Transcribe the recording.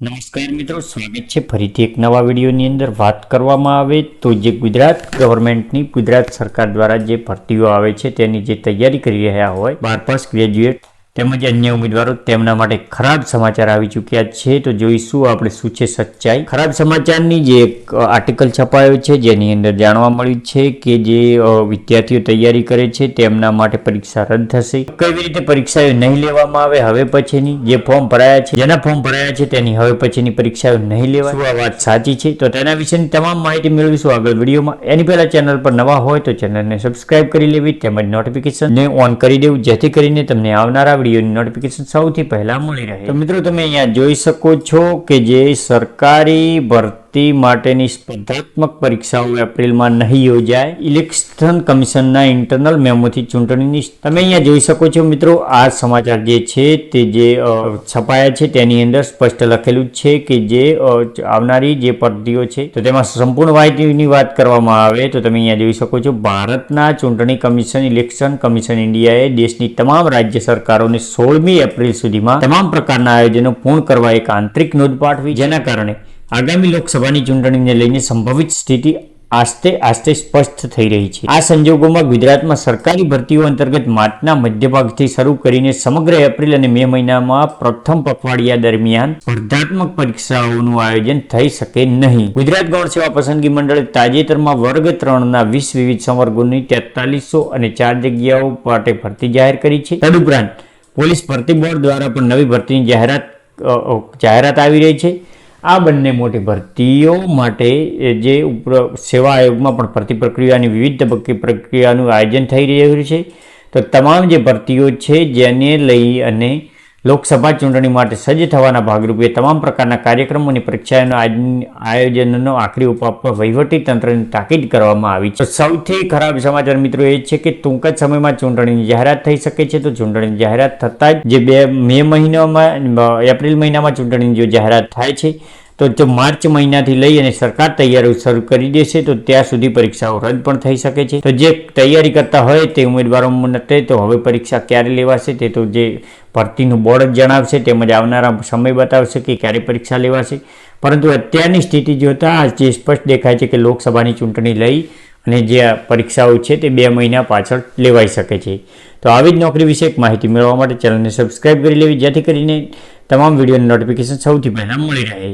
નમસ્કાર મિત્રો, સ્વાગત છે ફરીથી એક નવા વિડીયોની અંદર. વાત કરવામાં આવે તો જે ગુજરાત ગવર્મેન્ટની, ગુજરાત સરકાર દ્વારા જે ભરતીઓ આવે છે તેની જે તૈયારી કરી રહ્યા હોય, બાર પાસ ગ્રેજ્યુએટ તેમજ અન્ય ઉમેદવારો તેમના માટે ખરાબ સમાચાર આવી ચૂક્યા છે. તો જોઈશું આપણે શું છે સચ્ચાઈ. ખરાબ સમાચારની જે એક આર્ટિકલ છપાયો છે, જેની અંદર જાણવા મળ્યું છે કે જે વિદ્યાર્થીઓ તૈયારી કરે છે, તેમના માટે પરીક્ષા રદ થશે. કેવી રીતે પરીક્ષાઓ નહીં લેવામાં આવે, હવે પછીની જે ફોર્મ ભરાયા છે, જેના ફોર્મ ભરાયા છે, તેની હવે પછીની પરીક્ષાઓ નહીં લેવાય. આ વાત સાચી છે? તો તેના વિશેની તમામ માહિતી મેળવીશું આગળ વિડીયોમાં. એની પહેલા ચેનલ પર નવા હોય તો ચેનલને સબસ્ક્રાઇબ કરી લેવી, તેમજ નોટિફિકેશનને ઓન કરી દેવું, જેથી કરીને તમને આવનારા વિડીયોની નોટિફિકેશન સૌથી પહેલા મળી રહે તો મિત્રો તમે અહીંયા જોઈ શકો છો કે જે સરકારી ભરતી માટેની સ્પર્ધાત્મક પરીક્ષાઓ એપ્રિલમાં નહીં યોજાય. ઇલેક્શન કમિશનના ઇન્ટરનલ મેમોથી ચૂંટણીની તમે અહીંયા જોઈ શકો છો મિત્રો, આ સમાચાર જે છે તે જે છપાયા છે તેની અંદર સ્પષ્ટ લખેલું છે કે જે આવનારી જે ભરતીઓ છે, તો તેમાં સંપૂર્ણ માહિતીની વાત કરવામાં આવે તો તમે અહીંયા જોઈ શકો છો, ભારતના ચૂંટણી કમિશન, ઇલેક્શન કમિશન ઇન્ડિયાએ દેશની તમામ રાજ્ય સરકારોને સોળમી એપ્રિલ સુધીમાં તમામ પ્રકારના આયોજનો પૂર્ણ કરવા એક આંતરિક નોંધ પાઠવી જેના કારણે આગામી લોકસભાની ચૂંટણીને લઈને સંભવિત સ્થિતિ આસ્તે આસ્તે સ્પષ્ટ થઈ રહી છે. આ સંજોગોમાં ગુજરાતમાં સરકારી ભરતીઓ અંતર્ગત માર્ચના મધ્યભાગથી શરૂ કરીને સમગ્ર એપ્રિલ અને મે મહિનામાં પ્રથમ પખવાડિયા દરમિયાન સ્પર્ધાત્મક પરીક્ષાઓનું આયોજન થઈ શકે નહીં. ગુજરાત ગૌણ સેવા પસંદગી મંડળે તાજેતરમાં વર્ગ ત્રણના વીસ વિવિધ સંવર્ગોની તેતાલીસો અને ચાર જગ્યાઓ માટે ભરતી જાહેર કરી છે. તદુપરાંત પોલીસ ભરતી બોર્ડ દ્વારા પણ નવી ભરતીની જાહેરાત જાહેરાત આવી રહી છે. આ બંને મોટી ભરતીઓ માટે જે ઉપર સેવા આયોગમાં પણ ભરતી પ્રક્રિયાની વિવિધ તબક્કે પ્રક્રિયાનું આયોજન થઈ રહ્યું છે. તો તમામ જે ભરતીઓ છે જેને લઈ અને લોકસભા ચૂંટણી માટે સજ્જ થવાના ભાગરૂપે તમામ પ્રકારના કાર્યક્રમો અને પરીક્ષાઓના આયોજનનો આખરી ઉપ આપવા વહીવટી તંત્રની તાકીદ કરવામાં આવી છે. સૌથી ખરાબ સમાચાર મિત્રો એ છે કે ટૂંક જ સમયમાં ચૂંટણીની જાહેરાત થઈ શકે છે. તો ચૂંટણીની જાહેરાત થતાં જ જે બે મે મહિનામાં, એપ્રિલ મહિનામાં ચૂંટણીની જો જાહેરાત થાય છે તો જો માર્ચ મહિનાથી લઈ અને સરકાર તૈયારીઓ શરૂ કરી દેશે, તો ત્યાં સુધી પરીક્ષાઓ રદ પણ થઈ શકે છે. તો જે તૈયારી કરતા હોય તે ઉમેદવારો માટે, તો હવે પરીક્ષા ક્યારે લેવાશે તે તો જે ભરતીનું બોર્ડ જણાવશે, તેમજ આવનારા સમય બતાવશે કે ક્યારે પરીક્ષા લેવાશે. પરંતુ અત્યારની સ્થિતિ જોતાં જે સ્પષ્ટ દેખાય છે કે લોકસભાની ચૂંટણી લઈ અને જે પરીક્ષાઓ છે તે બે મહિના પાછળ લેવાઈ શકે છે. તો આવી જ નોકરી વિશે માહિતી મેળવવા માટે ચેનલને સબસ્ક્રાઈબ કરી લેવી, જેથી કરીને તમામ વિડીયોની નોટિફિકેશન સૌથી પહેલાં મળી રહે.